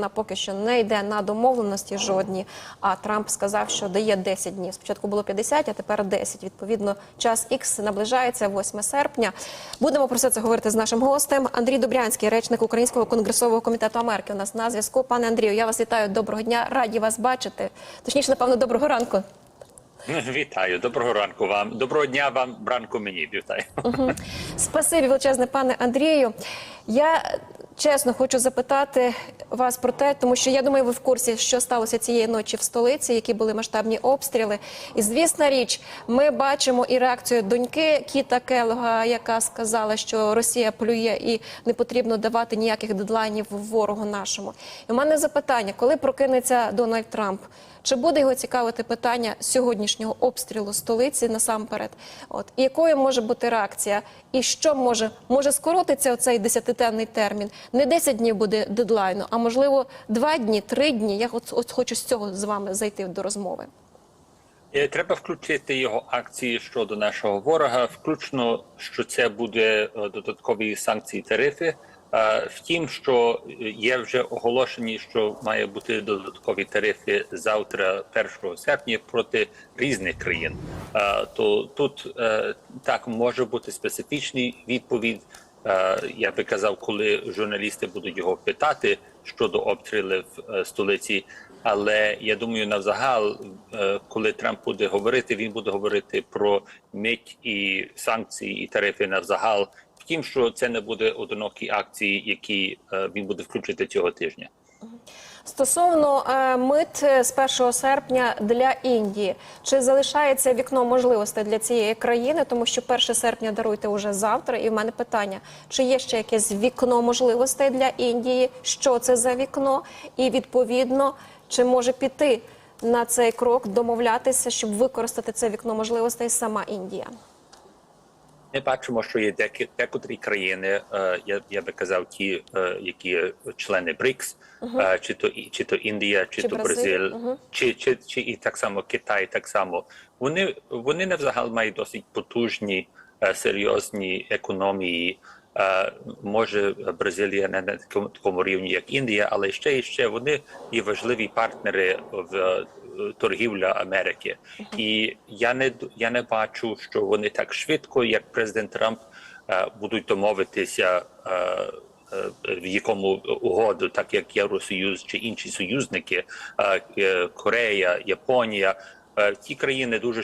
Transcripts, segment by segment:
Вона поки що не йде на домовленості жодні. А Трамп сказав, що дає 10 днів. Спочатку було 50, а тепер 10. Відповідно, час X наближається 8 серпня. Будемо про все це говорити з нашим гостем. Андрій Добрянський, речник Українського конгресового комітету Америки. У нас на зв'язку. Пане Андрію, я вас вітаю. Доброго дня, раді вас бачити. Точніше, напевно, доброго ранку. Вітаю, доброго ранку вам. Доброго дня вам, ранку мені. Вітаю. Спасибі величезне, пане Андрію. Я чесно хочу запитати вас про те, тому що я думаю, ви в курсі, що сталося цієї ночі в столиці, які були масштабні обстріли. І звісна річ, ми бачимо і реакцію доньки Кіта Келога, яка сказала, що Росія плює і не потрібно давати ніяких дедлайнів ворогу нашому. І у мене запитання: коли прокинеться Дональд Трамп? Чи буде його цікавити питання сьогоднішнього обстрілу столиці насамперед? От якою може бути реакція? І що може може скоротиться оцей десятиденний термін? Не 10 днів буде дедлайну, а можливо два дні, три дні. Я от, от хочу з цього з вами зайти до розмови. Е, Треба включити його акції щодо нашого ворога, включно що це буде е, додаткові санкції тарифи. Втім, що є вже оголошені, що має бути додаткові тарифи завтра, 1 серпня, проти різних країн. То тут е, так може бути специфічний відповідь. Я би казав, коли журналісти будуть його питати щодо обстрілів е, столиці. Але я думаю, навзагал, е, коли Трамп буде говорити, він буде говорити про мить і санкції і тарифи навзагал. Втім, що це не буде одинокі акції, які е, він буде включити цього тижня. Стосовно е, мит е, з 1 серпня для Індії, чи залишається вікно можливостей для цієї країни, тому що 1 серпня даруйте уже завтра. І в мене питання: чи є ще якесь вікно можливостей для Індії? Що це за вікно? І відповідно, чи може піти на цей крок, домовлятися, щоб використати це вікно можливостей сама Індія? Ми бачимо, що є декотрі країни, е, я, я би казав, ті, е, які члени БРИКС, е, чи то чи то Індія, чи, Чи то Бразиль, мгм. чи, чи, чи і так само Китай, так само вони вони навзагал мають досить потужні, серйозні економії. Може Бразилія не на такому, такому рівні, як Індія, але ще і ще вони є важливі партнери в торгівля Америки. І я не я не бачу, що вони так швидко, як президент Трамп, е, будуть домовитися. е, е, В якому угоду, так як Євросоюз чи інші союзники, Корея, Японія, ті країни дуже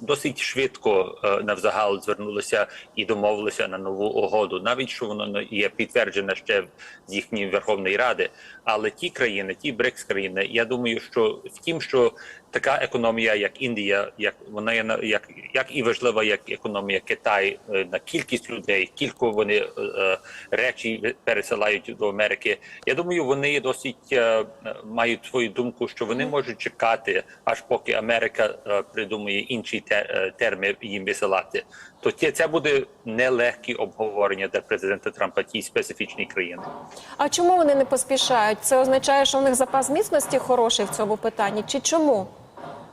досить швидко е, навзагал звернулися і домовилися на нову угоду, навіть що воно є підтверджено ще з їхньої Верховної Ради. Але ті країни, ті БРИКС країни, я думаю, що втім, що така економія, як Індія, як вона є на- як, як і важлива, як економія Китай е, на кількість людей, кілько вони е, е, речі пересилають до Америки. Я думаю, вони досить мають свою думку, що вони можуть чекати, аж поки Америка придумає інші терми їм висилати. То це, буде нелегкі обговорення для президента Трампа ті специфічні країни. А чому вони не поспішають? Це означає, що у них запас міцності хороший в цьому питанні? Чи чому?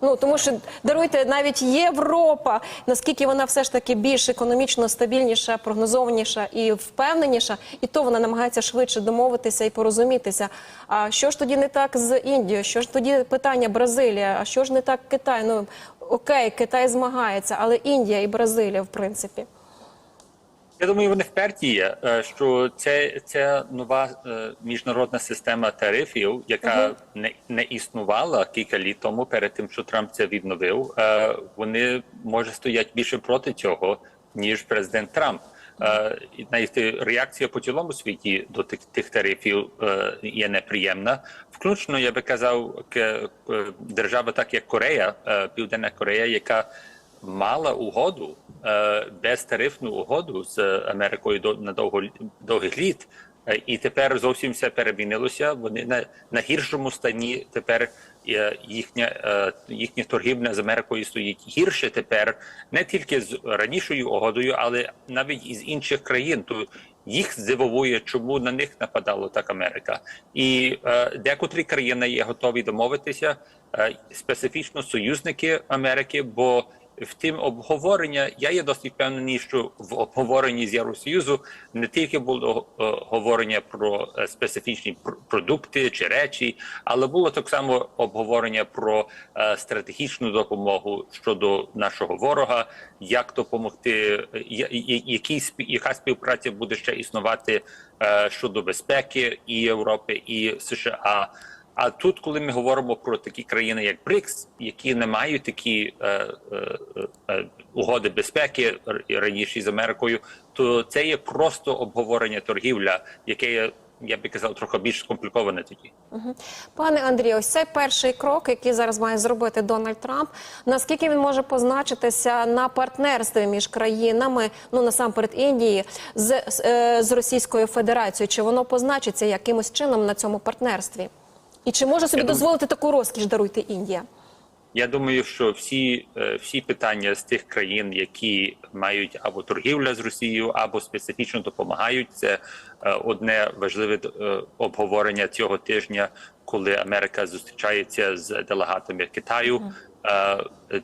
Ну тому що даруйте навіть Європа, наскільки вона все ж таки більш економічно стабільніша, прогнозованіша і впевненіша, і то вона намагається швидше домовитися і порозумітися. А що ж тоді не так з Індією? Що ж тоді питання Бразилія? А що ж не так Китай? Ну окей, Китай змагається, але Індія і Бразилія, в принципі. Я думаю, вони вперті є, е, що це, це нова е, міжнародна система тарифів, яка не, не існувала кілька літ тому, перед тим, що Трамп це відновив. Е, Вони може стоять більше проти цього, ніж президент Трамп. Навіть реакція по цілому світі до тих, тих тарифів є неприємна. Включно, я би казав, держава, так як Корея, Південна Корея, яка мала угоду, е, безтарифну угоду з Америкою на довго довгих літ, Е, і тепер зовсім все перемінилося. Вони на, на гіршому стані тепер е, їхня їхня торгівля з Америкою стоїть гірше тепер, не тільки з ранішою угодою, але навіть із інших країн. То їх здивовує, чому на них нападало так Америка, і декотрі країни є готові домовитися, специфічно союзники Америки, бо Втім, обговорення я є досить впевнений, що в обговоренні з Євросоюзу не тільки було е, говорення про е, специфічні пр- продукти чи речі, але було так само обговорення про е, стратегічну допомогу щодо нашого ворога, як допомогти, які яка співпраця буде ще існувати щодо безпеки і Європи і США. А тут, коли ми говоримо про такі країни, як БРИКС, які не мають такі е, е, е, угоди безпеки раніше з Америкою, то це є просто обговорення торгівля, яке є, я би казав, трохи більш скомпліковане тоді. Пане Андрію, ось цей перший крок, який зараз має зробити Дональд Трамп. Наскільки він може позначитися на партнерстві між країнами, ну насамперед Індії, з, з, е, з Російською Федерацією? Чи воно позначиться якимось чином на цьому партнерстві? І чи може собі Я думаю- дозволити таку розкіш даруйте Індія? Я думаю, що всі, е, всі питання з тих країн, які мають або торгівля з Росією, або специфічно допомагають, це е, одне важливе е, обговорення цього тижня, коли Америка зустрічається з делегатами Китаю.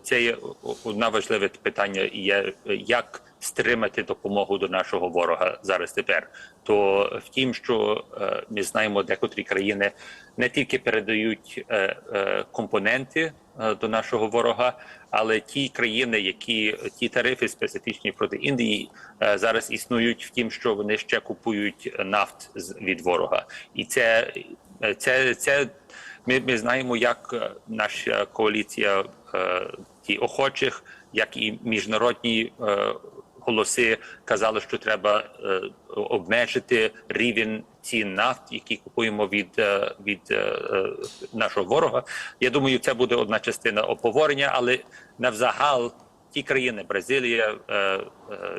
Це є одне важливе питання, є як стримати допомогу до нашого ворога зараз тепер. То втім, що е, ми знаємо, декотрі країни не тільки передають е, е, компоненти е, до нашого ворога, але ті країни, які ті тарифи специфічні проти Індії е, зараз існують, в тім, що вони ще купують нафт з- від ворога, і це, е, це, це ми, ми знаємо, як е, наша коаліція е, ті охочих, як і міжнародні е, голоси казали, що треба е, обмежити рівень цін нафт, які купуємо від, е, від е, нашого ворога. Я думаю, це буде одна частина обговорення, але навзагал ті країни Бразилія, е, е,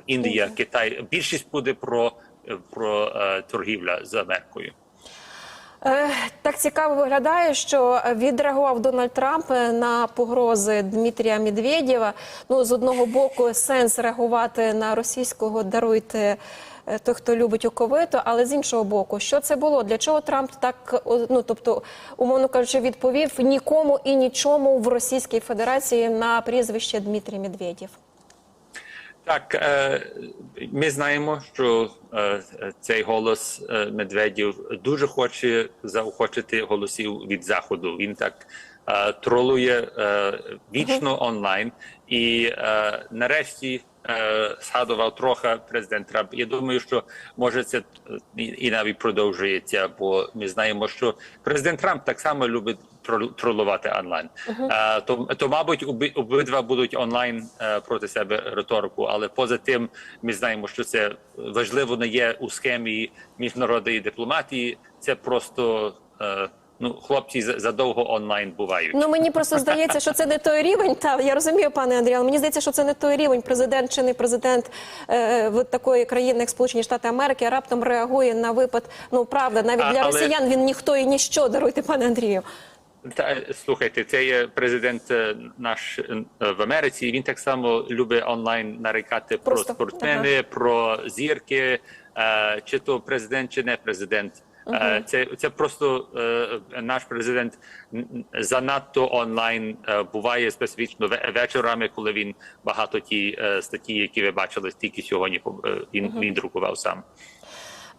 Індія, Китай більшість буде про, про е, торгівля з Америкою. Е, Так цікаво виглядає, що відреагував Дональд Трамп на погрози Дмитрія Медведєва. Ну, з одного боку, сенс реагувати на російського даруйте е, той, хто любить оковито, але з іншого боку, що це було? Для чого Трамп так, ну тобто, умовно кажучи, відповів нікому і нічому в Російській Федерації на прізвище Дмитрій Медведєв? Так, е, ми знаємо, що е, цей голос е, Медведів дуже хоче заохочити голосів від заходу. Він так тролує вічно онлайн, і нарешті е, згадував трохи президент Трамп. Я думаю, що може це і, і навіть продовжується, бо ми знаємо, що президент Трамп так само любить трол- тролувати онлайн. Е, то, то, мабуть, оби- обидва будуть онлайн е, проти себе риторику, але поза тим, ми знаємо, що це важливо не є у схемі міжнародної дипломатії. Це просто е, ну хлопці за- задовго онлайн бувають. Ну мені просто здається, що це не той рівень. Та я розумію, пане Андрій, але мені здається, що це не той рівень. Президент чи не президент е, в такої країни, як Сполучені Штати Америки, раптом реагує на випад. Ну правда, навіть А, для але- росіян він ніхто і ніщо даруйте, пане Андрію. Та слухайте, це є президент е, наш е, в Америці. Він так само любить онлайн нарікати Просто, про спортсмени, про зірки, е, чи то президент, чи не президент. Е, Це це просто е, наш президент занадто онлайн е, буває специфічно ве- вечорами, коли він багато ті е, статті, які ви бачили тільки сьогодні, е, він, він друкував сам.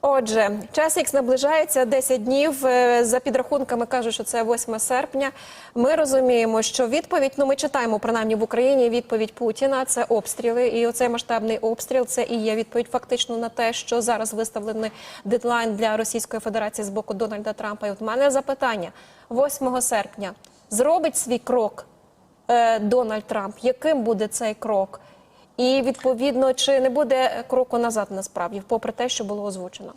Отже, час Ікс наближається 10 днів. Е, За підрахунками кажуть, що це 8 серпня. Ми розуміємо, що відповідь, ну ми читаємо принаймні в Україні відповідь Путіна. Це обстріли, і оцей масштабний обстріл це і є відповідь фактично на те, що зараз виставлений дедлайн для Російської Федерації з боку Дональда Трампа. І от в мене запитання 8 серпня зробить свій крок е, Дональд Трамп. Яким буде цей крок? І відповідно, чи не буде кроку назад насправді, попри те, що було озвучено?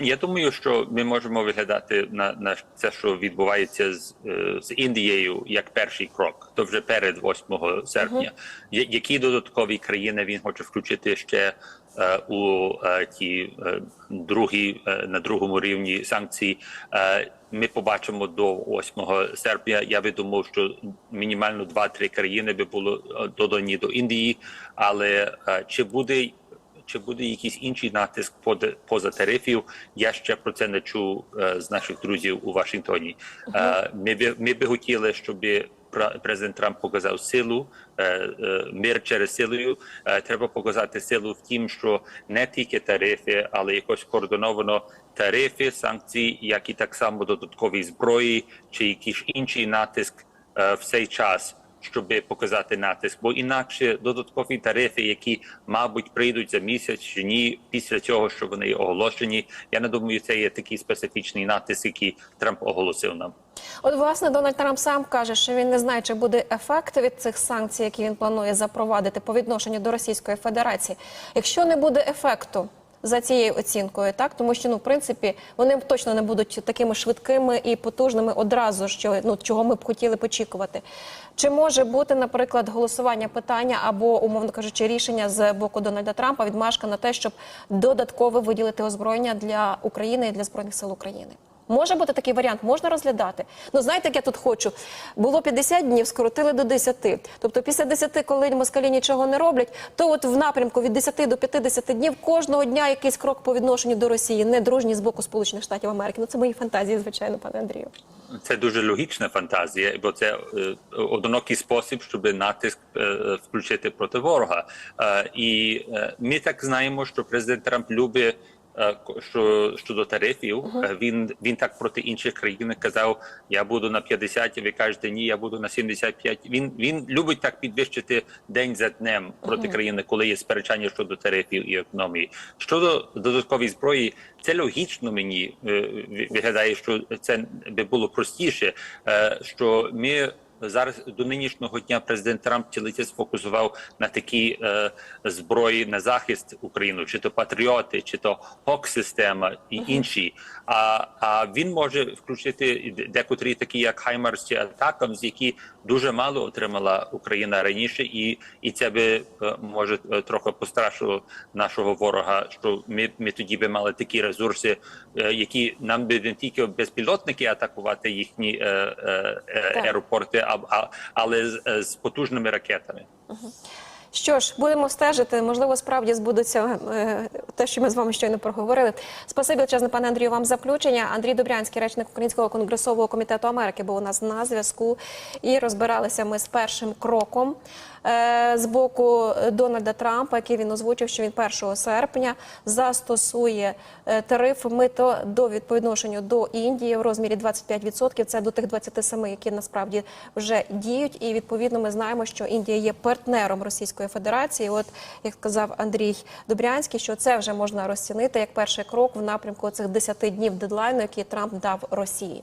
Я думаю, що ми можемо виглядати на, на це, що відбувається з, е, з Індією, як перший крок, то вже перед 8 серпня. Я- Які додаткові країни він хоче включити ще е, у е, ті е, другі е, на другому рівні санкцій? Е, ми побачимо до 8 серпня. Я би думав, що мінімально 2-3 країни би було е, додані до Індії, але е, чи буде чи буде якийсь інший натиск поза, тарифів? Я ще про це не чув е, з наших друзів у Вашингтоні. Ми би ми би хотіли, щоб президент Трамп показав силу, мир через силою. Треба показати силу в тім, що не тільки тарифи, але якось координовано тарифи, санкції, як і так само додаткові зброї чи якийсь інший натиск в цей час. Щоб показати натиск, бо інакше додаткові тарифи, які мабуть прийдуть за місяць чи ні, після цього, що вони оголошені. Я не думаю, це є такий специфічний натиск, який Трамп оголосив нам. От, власне, Дональд Трамп сам каже, що він не знає, чи буде ефект від цих санкцій, які він планує запровадити по відношенню до Російської Федерації. Якщо не буде ефекту за цією оцінкою, так тому що ну в принципі вони точно не будуть такими швидкими і потужними одразу, що ну чого ми б хотіли б очікувати. Чи може бути, наприклад, голосування питання або, умовно кажучи, рішення з боку Дональда Трампа відмашка на те, щоб додатково виділити озброєння для України і для збройних сил України? Може бути такий варіант, можна розглядати. Ну знаєте, як я тут хочу. Було 50 днів, скоротили до 10. Тобто після 10, коли москалі нічого не роблять, то от в напрямку від 10 до 50 днів кожного дня якийсь крок по відношенню до Росії, не дружній з боку Сполучених Штатів Америки. Ну це мої фантазії, звичайно, пане Андрію. Це дуже логічна фантазія, бо це е, одинокий спосіб, щоб натиск е, включити проти ворога. Е, і е, ми так знаємо, що президент Трамп любить. Е, Що щодо тарифів, е, він він так проти інших країн казав: я буду на 50, а ви кажете ні, я буду на 75. Він він любить так підвищити день за днем проти країни, коли є сперечання щодо тарифів і економії. Щодо додаткової зброї, це логічно мені е, виглядає, що це би було простіше, що ми. Зараз до нинішнього дня президент Трамп цілиться сфокусував на такі е, зброї на захист України, чи то патріоти, чи то хок система і інші. А, а він може включити декотрі такі, як Хаймарс чи Атакамс, які дуже мало отримала Україна раніше, і, і це би е, може е, трохи пострашило нашого ворога. Що ми, ми тоді би мали такі ресурси, е, які нам би не тільки безпілотники атакувати їхні е, е, аеропорти, а, але з, е, потужними ракетами. Що ж, будемо стежити. Можливо, справді збудеться е, те, що ми з вами щойно проговорили. Спасибі величезне, пане Андрію, вам за включення. Андрій Добрянський, речник Українського конгресового комітету Америки, був у нас на зв'язку. І розбиралися ми з першим кроком з боку Дональда Трампа, який він озвучив, що він 1 серпня застосує е, тариф мито до відповідношенню до Індії в розмірі 25%. Це до тих 27, які насправді вже діють. І відповідно ми знаємо, що Індія є партнером Російської Федерації. От як сказав Андрій Добрянський, що це вже можна розцінити як перший крок в напрямку цих 10 днів дедлайну, який Трамп дав Росії.